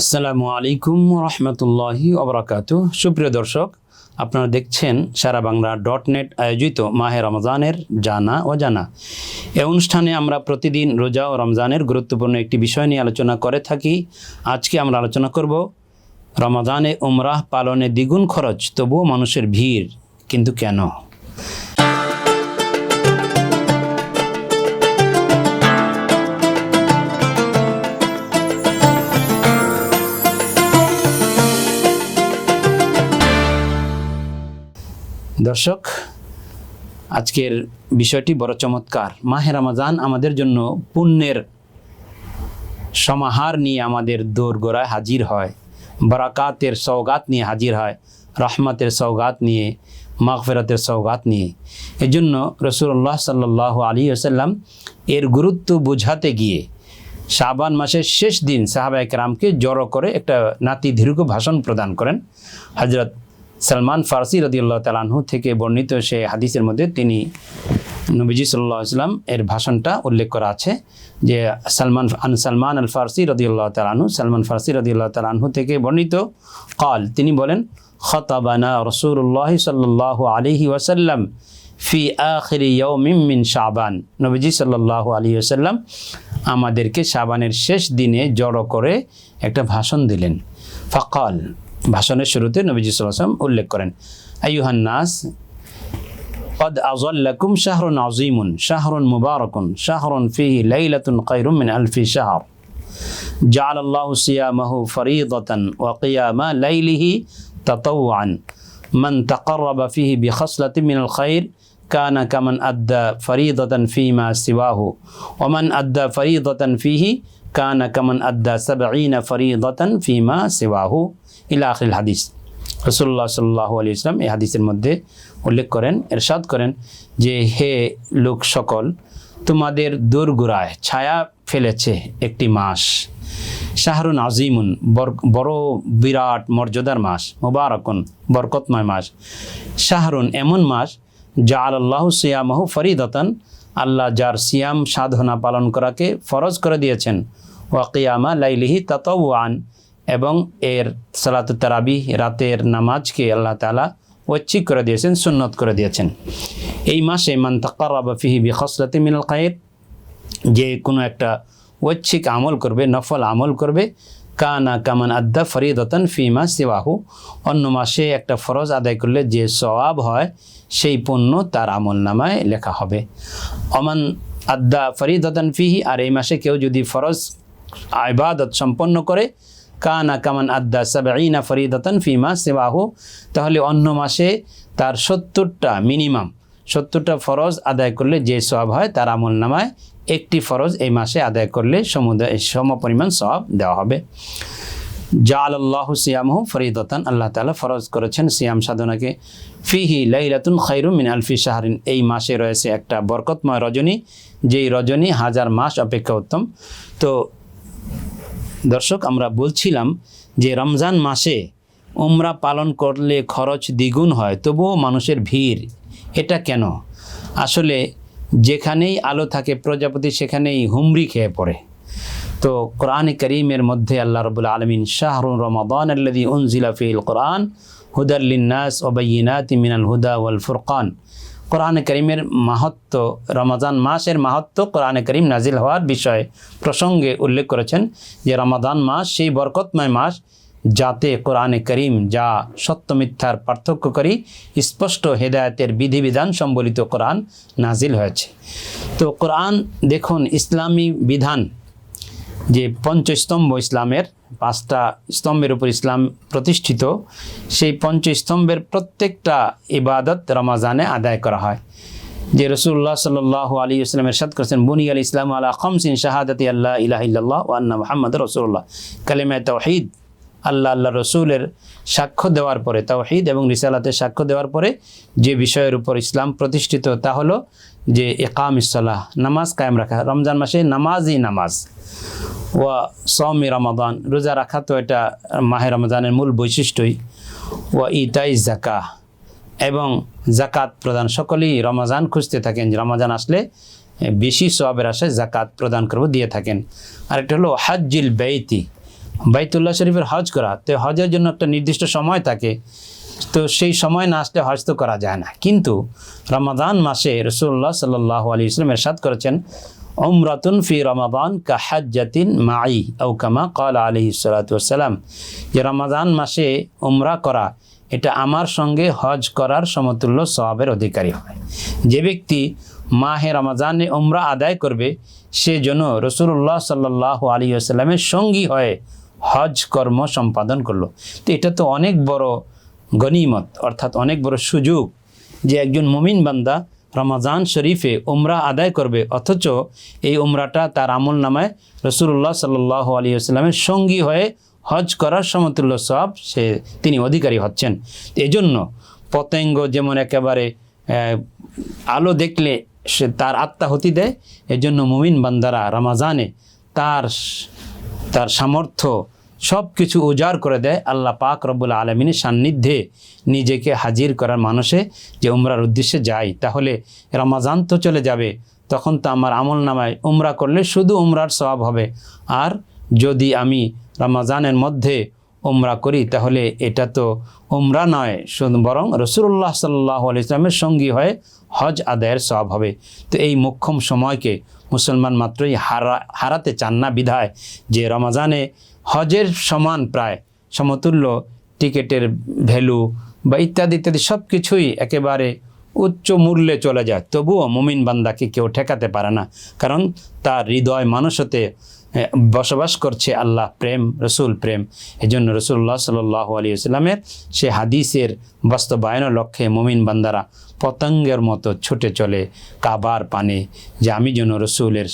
আসসালামু আলাইকুম রহমতুল্লাহি অবরাকাত সুপ্রিয় দর্শক, আপনারা দেখছেন সারা বাংলা ডট নেট আয়োজিত মাহে রমজানের জানা ও জানা এ অনুষ্ঠানে আমরা প্রতিদিন রোজা ও রমজানের গুরুত্বপূর্ণ একটি বিষয় নিয়ে আলোচনা করে থাকি। আজকে আমরা আলোচনা করব রমাদানে উমরাহ পালনে দ্বিগুণ খরচ, তবুও মানুষের ভিড় কিন্তু কেন? দর্শক, আজকের বিষয়টি বড় চমৎকার। মাহে রমাজান আমাদের জন্য পুণ্যের সমাহার নিয়ে আমাদের দোরগোড়ায় হাজির হয়। বারাকাতের সৌগাত নিয়ে হাজির হয়, রহমতের সৌগাত নিয়ে, মাগফেরাতের সৌগাত নিয়ে। এজন্য রসুল্লাহ সাল্লাহ আলী আসাল্লাম এর গুরুত্ব বোঝাতে গিয়ে শাবান মাসের শেষ দিন সাহাবা একরামকে জড়ো করে একটা নাতি দীর্ঘ ভাষণ প্রদান করেন। হজরত সালমান ফারসি রদিউল্লাহ তালাহু থেকে বর্ণিত সে হাদিসের মধ্যে তিনি নবীজি সাল্লাহ ইসলাম এর ভাষণটা উল্লেখ করা আছে যে সালমান আন সালমান আল ফারসি রদিউল্লাহ তালাহু সালমান ফারসি রদিউল্লাহ তালাহু থেকে বর্ণিত। কল তিনি বলেন, খতাবানা রসুল্লাহ সাল্লাহ আলিহি ওয়াসাল্লাম ফি আখিরি ইয়ৌমিম মিন শাবান। নবীজি সাল্লাহ আলী ওসাল্লাম আমাদেরকে শাবানের শেষ দিনে জড়ো করে একটা ভাষণ দিলেন। ফকাল ভাষণের শুরুতে নবীজি সাল্লাম উল্লেখ করেন আইয়ুহান নাস قد أظلكم شهر عظيم شهر مبارك شهر فيه ليلة خير من ألف شهر جعل الله صيامه فريضة وقيام ليله تطوعا من تقرب فيه بخصلة من الخير كان كمن أدى فريضة فيما سواه ومن أدى فريضة فيه কানা কামান আদ্দা সাবাইনা ফরিদতান ফিমা সেবাহু ইলা আখিল হাদিস। রসুল্লাহ সাল্লাহ আলি ইসলাম এই হাদিসের মধ্যে উল্লেখ করেন, এরশাদ করেন যে, হে লোক সকল, তোমাদের দোরগোড়ায় ছায়া ফেলেছে একটি মাস। শাহরুন আজিমুন বড় বিরাট মর্যাদার মাস, মুবারকন, বরকতময় মাস। শাহরুন এমন মাস যা আল্লাহ সিয়ামাহু ফরিদতন আল্লাহ যার সিয়াম সাধনা পালন করাকে ফরজ করে দিয়েছেন। ওয়াকিয়ামা লাইলিহি তাতাওয়ান। এবং এর সালাত তারাবি রাতের নামাজকে আল্লাহ তালা ঐচ্ছিক করে দিয়েছেন, সুন্নত করে দিয়েছেন। এই মাসে মান তাকারাবা ফিহি বি খসলাতে মিনাল খায়ের যে কোনো একটা ঐচ্ছিক আমল করবে, নফল আমল করবে কানা কামান আদ্দা ফরিদতন ফিমা সিওয়াহু। অন্য মাসে একটা ফরজ আদায় করলে যে সওয়াব হয়, সেই পণ্য তার আমল নামায় লেখা হবে। অমান আদ্দা ফরিদতন ফিহি, আর এই মাসে কেউ যদি ফরজ আবাদত সম্পন্ন করে, কানা কামান আদ্দা সাবাইনা ফরিদতন ফিমা সেবাহু তাহলে অন্য মাসে তার সত্তরটা মিনিমাম, সত্তরটা ফরজ আদায় করলে যে সব হয় তার আমল নামায় একটি ফরজ এই মাসে আদায় করলে সমুদায় সম পরিমাণ সব দেওয়া হবে। জাল আল্লাহ সিয়ামহু ফরিদতান। আল্লাহ তালা ফরজ করেছেন সিয়াম সাধনাকে। ফিহি লাইলাতুন খৈরু মিন আলফি শাহরিন। এই মাসে রয়েছে একটা বরকতময় রজনী, যেই রজনী হাজার মাস অপেক্ষা উত্তম। তো দর্শক, আমরা বলছিলাম যে রমজান মাসে উমরা পালন করলে খরচ দ্বিগুণ হয়, তবুও মানুষের ভিড়, এটা কেন? আসলে যেখানেই আলো থাকে, প্রজাপতি সেখানেই হুমরি খেয়ে পড়ে। তো কোরআন করিমের মধ্যে আল্লাহ রবুল আলমিন শাহরুর রমাদান আল্লাদি উনজিলা ফিল কোরআন হুদাল্লিনাস ওবাইনাত মিনাল হুদা ওয়াল ফুরকান। কোরআনে করিমের মাহাত্ম রমাদান মাসের মাহাত্ম কোরআনে করিম নাজিল হওয়ার বিষয়ে প্রসঙ্গে উল্লেখ করেছেন যে, রমাদান মাস সেই বরকতময় মাস যাতে কোরআনে করিম যা সত্য মিথ্যার পার্থক্য করি, স্পষ্ট হেদায়তের বিধিবিধান সম্বলিত কোরআন নাজিল হয়েছে। তো কোরআন, দেখুন, ইসলামী বিধান যে পঞ্চস্তম্ভ ইসলামের, পাঁচটা স্তম্ভের উপর ইসলাম প্রতিষ্ঠিত, সেই পঞ্চস্তম্ভের প্রত্যেকটা ইবাদত রমাজানে আদায় করা হয়। যে রসুল্লাহ সাল আলী ইসলামের সাদ করেছেন বুনি আল ইসলাম আল্লাহ খমসিন শাহাদতি আল্লাহ ইলাহ ইল্লাহ আন্না মোহাম্মদ রসুল্লাহ কালিমায় তৌহিদ আল্লাহ আল্লাহ রসুলের সাক্ষ্য দেওয়ার পরে, তাওহিদ এবং রিসালাতের সাক্ষ্য দেওয়ার পরে যে বিষয়ের উপর ইসলাম প্রতিষ্ঠিত, তা হলো যে একাম ইসলাহ নামাজ কায়েম রাখা। রমজান মাসে নামাজই নামাজ। ওয়া সমি রমাদান, রোজা রাখা তো এটা মাহে রমজানের মূল বৈশিষ্ট্যই। ওয়া ইতাই জাকা এবং জাকাত প্রদান। সকলেই রমাজান খুঁজতে থাকেন, যে রমাজান আসলে বেশি সবের আশায় জাকাত প্রদান করব, দিয়ে থাকেন। আরেকটা হলো হাজ্জিল বেইতি বাইতুল্লাহ শরীফের হজ করা, তো হজের জন্য একটা নির্দিষ্ট সময় থাকে, তো সেই সময় না আসলে হজ তো করা যায় না। কিন্তু রমাদান মাসে রসুল্লাহ সাল্লাহ আলী ইসলাম এরশাদ করেছেন ওমরাতুন ফি রমাদান কাহাজ্জাতিন মাই আউ কামা কল সালাতাম যে রমাদান মাসে উমরা করা, এটা আমার সঙ্গে হজ করার সমতুল্য সবাবের অধিকারী হয়। যে ব্যক্তি মাহে রমাজানে উমরা আদায় করবে, সে যেন রসুল্লাহ সাল্লাহ আলী আসাল্লামের সঙ্গী হয়ে হজ কর্ম সম্পাদন করল। তো এটা তো অনেক বড় গনিমত, অর্থাৎ অনেক বড় সুযোগ যে একজন মুমিন বান্দা রমাজান শরীফে উমরা আদায় করবে, অথচ এই উমরাটা তার আমল নামায় রসুল্লাহ সাল্লাহ আলী আসলামের সঙ্গী হয়ে হজ করার সমতুল্য সব সে, তিনি অধিকারী হচ্ছেন। এজন্য পতঙ্গ যেমন একেবারে আলো দেখলে সে তার আত্মাহতি দেয়, এজন্য মুমিন বান্দারা রমাজানে তার তার সামর্থ্য সব কিছু উজাড় করে দেয় আল্লাহ পাক রব্বুল আলমিনের সান্নিধ্যে নিজেকে হাজির করার মানুষে যে উমরার উদ্দেশ্যে যাই তাহলে রমাজান তো চলে যাবে, তখন তো আমার আমল নামায় উমরা করলে শুধু উমরার স্বভাব হবে। আর যদি আমি রমাজানের মধ্যে উমরা করি, তাহলে এটা তো ওমরা নয় বরং রসুল্লাহ সাল্লাহ ইসলামের সঙ্গী হয়ে হজ আদায়ের সব হবে। তো এই মোক্ষম সময়কে মুসলমান মাত্রই হারা, হারাতে চান না বিধায় যে রমাজানে হজের সমান প্রায় সমতুল্য টিকেটের ভ্যালু বা ইত্যাদি ইত্যাদি সব কিছুই একেবারে উচ্চ মূল্যে চলে যায়। তবুও মুমিন বান্দাকে কেউ ঠেকাতে পারে না, কারণ তার হৃদয় মানুষতে বসবাস করছে আল্লাহ, প্রেম, রসুল প্রেম। এজন্য রসুল্লাহ সাল্লাহ আলী আসলামের সে হাদিসের বাস্তবায়নের লক্ষ্যে মুমিন বান্দারা পতঙ্গের মতো ছুটে চলে কাবার পানে, যে আমি যেন রসুলের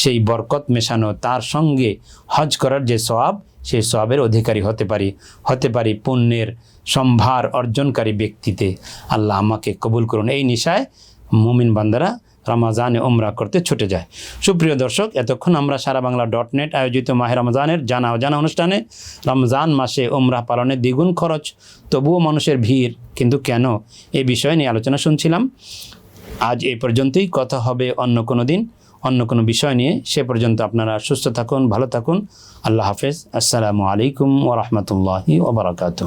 সেই বরকত মেশানো, তার সঙ্গে হজ করার যে সওয়াব, সেই সওয়াবের অধিকারী হতে পারি হতে পারি পুণ্যের সম্ভার অর্জনকারী ব্যক্তিতে। আল্লাহ আমাকে কবুল করুন। এই নিশায় মুমিন বান্দারা রমাজানে ওমরা করতে ছুটে যায়। সুপ্রিয় দর্শক, এতক্ষণ আমরা সারা বাংলা ডট নেট আয়োজিত মাহে রমজানের জানা অজানা অনুষ্ঠানে রমজান মাসে ওমরা পালনে দ্বিগুণ খরচ, তবুও মানুষের ভিড়, কিন্তু কেন এ বিষয়ে নিয়ে আলোচনা শুনছিলাম। আজ এই পর্যন্তই, কথা হবে অন্য কোনো দিন, অন্য কোনো বিষয় নিয়ে। সে পর্যন্ত আপনারা সুস্থ থাকুন, ভালো থাকুন। আল্লাহ হাফেজ। আসসালামু আলাইকুম ওরহমতুল্লাহি ওবরাকাতু